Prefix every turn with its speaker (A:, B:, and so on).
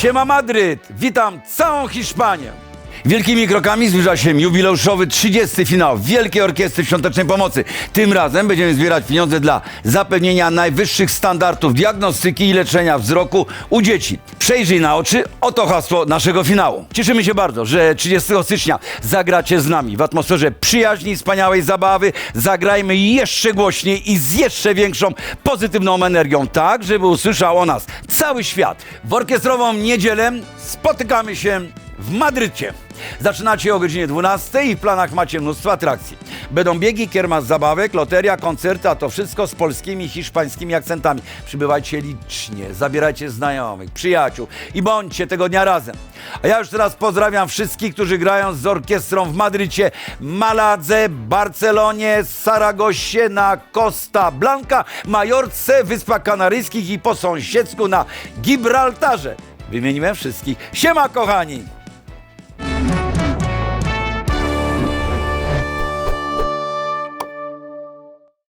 A: Siema Madryt! Witam całą Hiszpanię! Wielkimi krokami zbliża się jubileuszowy 30. finał Wielkiej Orkiestry Świątecznej Pomocy. Tym razem będziemy zbierać pieniądze dla zapewnienia najwyższych standardów diagnostyki i leczenia wzroku u dzieci. Przejrzyj na oczy, oto hasło naszego finału. Cieszymy się bardzo, że 30 stycznia zagracie z nami w atmosferze przyjaźni, wspaniałej zabawy. Zagrajmy jeszcze głośniej i z jeszcze większą pozytywną energią, tak żeby usłyszał o nas cały świat. W orkiestrową niedzielę spotykamy się w Madrycie. Zaczynacie o godzinie 12 i w planach macie mnóstwo atrakcji. Będą biegi, kiermas zabawek, loteria, koncerty, a to wszystko z polskimi i hiszpańskimi akcentami. Przybywajcie licznie, zabierajcie znajomych, przyjaciół i bądźcie tego dnia razem. A ja już teraz pozdrawiam wszystkich, którzy grają z orkiestrą w Madrycie, Maladze, Barcelonie, Saragosie, na Costa Blanca, Majorce, Wyspach Kanaryjskich i po sąsiedzku na Gibraltarze. Wymieniłem wszystkich. Siema kochani!